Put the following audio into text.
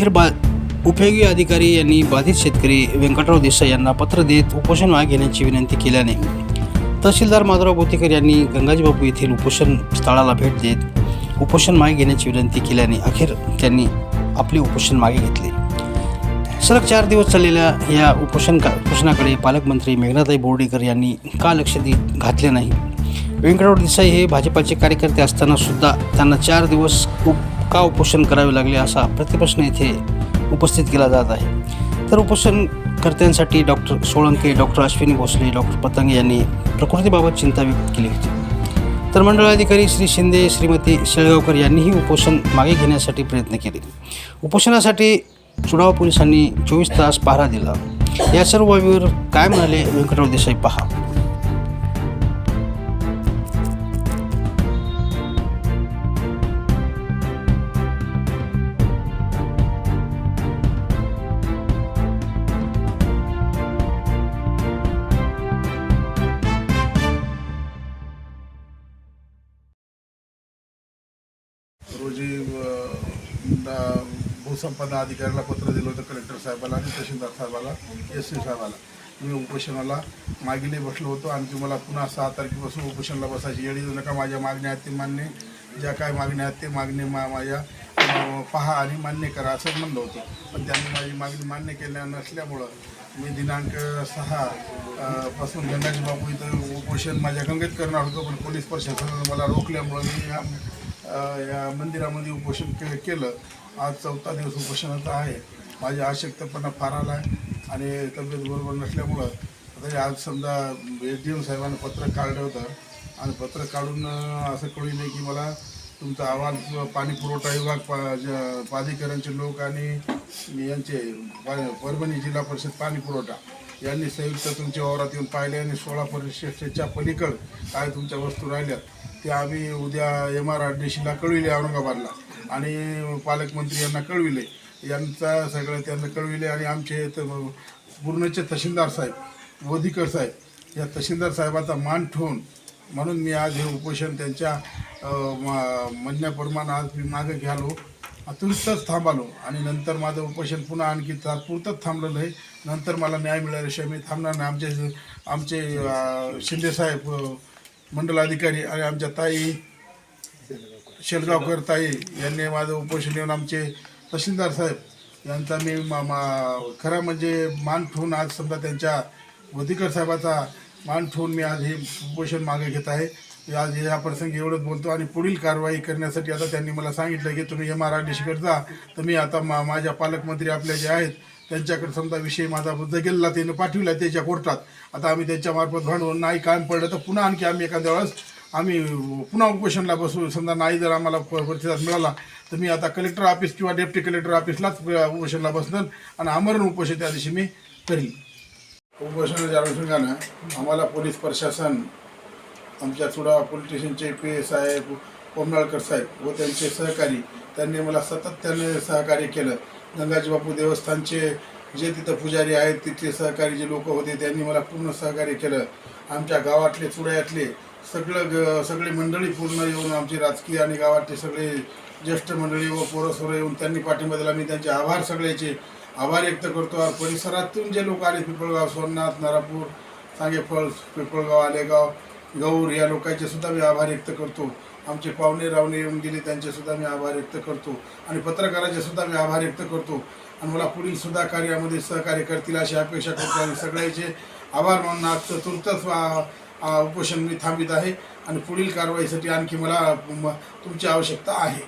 अखेर बा उपयोगी अधिकारी यांनी बाधित शेतकरी व्यंकटराव देसाई यांना पत्र देत उपोषण मागे घेण्याची विनंती केल्याने तहसीलदार माधवराव गोतेकर यांनी गंगाजीबापू येथील उपोषण स्थळाला भेट देत उपोषण मागे घेण्याची विनंती केल्याने अखेर त्यांनी आपले उपोषण मागे घेतले. सलग चार दिवस चाललेल्या या उपोषण का उपोषणाकडे पालकमंत्री मेघनाताई बोर्डेकर यांनी का लक्ष दे घातले नाही? व्यंकटराव देसाई हे भाजपाचे कार्यकर्ते असताना सुद्धा त्यांना चार दिवस उप का उपोषण करावे लागले असा प्रतिप्रश्न येथे उपस्थित केला जात आहे. तर उपोषणकर्त्यांसाठी doctor Solanke doctor Ashwini Bhosale doctor Patang यांनी प्रकृतीबाबत चिंता व्यक्त केली होती. तर मंडळाधिकारी श्री शिंदे श्रीमती शेळगावकर यांनीही उपोषण मागे घेण्यासाठी प्रयत्न केले. उपोषणासाठी चुडाव पोलिसांनी चोवीस तास पहारा दिला. या सर्व बाबीवर काय म्हणाले? व्यंकटराव देसाई पहा. भूसंपदा अधिकाऱ्याला पत्र दिलं होतं कलेक्टर साहेबाला आणि तहसीलदार साहेबाला एस सी साहेबाला. मी उपोषणाला मागेले बसलो होतो. आणखी मला पुन्हा सहा तारखेपासून उपोषणाला बसायची येळी देऊ नका. माझ्या मागण्या आहेत ते मान्य. ज्या काय मागण्या आहेत ते मागणी मा माझ्या पहा आणि मान्य करा असं म्हणलं होतं. पण त्यांनी माझी मागणी मान्य केल्या नसल्यामुळं मी दिनांक सहा पासून गंगाजी बापू इथं उपोषण माझ्या गंगेत करणार होतो. पण पोलीस प्रशासनानं मला रोखल्यामुळं मी या या मंदिरामध्ये उपोषण के केलं. आज चौथा दिवस उपोषणाचा आहे. माझी आवश्यकतापणा फार आला आहे. आणि तब्येत बरोबर नसल्यामुळं आता आज समजा एस डी एम साहेबांना पत्र काढलं होतं. आणि पत्र काढून असं कळलं की मला तुमचा आवाज पाणी पुरवठा विभाग पा ज- प्राधिकरणचे लोक आणि यांचे परभणी जिल्हा परिषद पाणी पुरवठा यांनी संयुक्त तुमच्या वावरात येऊन पाहिले आणि सोळा परिषदेच्या पलीकड काय तुमच्या वस्तू राहिल्यात. ते आम्ही उद्या एम आर आर डी सीला कळविले औरंगाबादला. आणि पालकमंत्री यांना कळविले. यांचा सगळं त्यांना कळविले आणि आमचे पूर्णचे तहसीलदार साहेब बोधीकर साहेब या तहसीलदार साहेबाचा मान ठेवून म्हणून मी आज हे उपोषण त्यांच्या म्हणण्याप्रमाणे आज मी मागं घ्यालो तुरंतच थांबालो. आणि नंतर माझं उपोषण पुन्हा आणखी तात्पुरतंच थांबलेलं आहे. नंतर मला न्याय मिळाल्याशिवाय मी थांबणार नाही. आमचे आमचे शिंदेसाहेब मंडलाधिकारी आणि आमच्या ताई शेलगावकर ताई यांनी माझं उपोषण येऊन आमचे तहसीलदार साहेब यांचा मी मा मा खरा म्हणजे मान ठेवून आज समजा त्यांच्या बोधीकर साहेबाचा मान ठेवून मी आज हे उपोषण मागे घेत आहे. आज या प्रसंगी एवढंच बोलतो आणि पुढील कारवाई करण्यासाठी आता त्यांनी मला सांगितलं की तुम्ही एम आर आर डीशीकडे जा तर मी आता मा माझ्या पालकमंत्री आपल्या जे आहेत त्यांच्याकडे समजा विषय माझा बुद्ध गेलेला त्याने पाठविला त्याच्या कोर्टात. आता आम्ही त्यांच्यामार्फत भांडवल भांडवून नाही कायम पडलं तर पुन्हा आणखी आम्ही एखाद्या वेळेस आम्ही पुन्हा उपोषणला बसू. समजा नाही जर आम्हाला प- प्रतिसाद मिळाला तर मी आता कलेक्टर ऑफिस किंवा डेप्टी कलेक्टर ऑफिसलाच उपोषणला बसणार आणि आमरण उपोषण त्या दिवशी मी करीन. उपोषणाच्या अनुषंगानं आम्हाला पोलीस प्रशासन आमच्या चुडा पोलीस स्टेशनचे पी एस साहेब पोमनाळकर साहेब व त्यांचे सहकारी त्यांनी मला सतत त्यांनी सहकार्य केलं. गंगाजी बापू देवस्थानचे जे तिथं पुजारी आहेत तिथले सहकारी जे लोक होते त्यांनी मला पूर्ण सहकार्य केलं. आमच्या गावातले चुड्यातले सगळं ग सगळी मंडळी पूर्ण येऊन आमची राजकीय आणि गावातले सगळे ज्येष्ठ मंडळी व पोरसोरं येऊन त्यांनी पाठिंबा दिला मी त्यांचे आभार सगळ्याचे आभार व्यक्त करतो. परिसरातून जे लोक आले पिपळगाव सोमनाथ नारापूर सांगेफळ पिपळगाव आलेगाव गौर या लोकांचे सुद्धा मी आभार व्यक्त करतो. आमचे पाहुणे रावणे येऊन गेले त्यांचेसुद्धा मी आभार व्यक्त करतो. आणि पत्रकाराचे सुद्धा मी आभार व्यक्त करतो. आणि मला पुढील सुद्धा कार्यामध्ये सहकार्य करतील अशी अपेक्षा करतो आणि सगळ्याचे आभार मानून आज चतुर्थच उपोषण मी थांबित आहे. आणि पुढील कारवाईसाठी आणखी मला तुमची आवश्यकता आहे.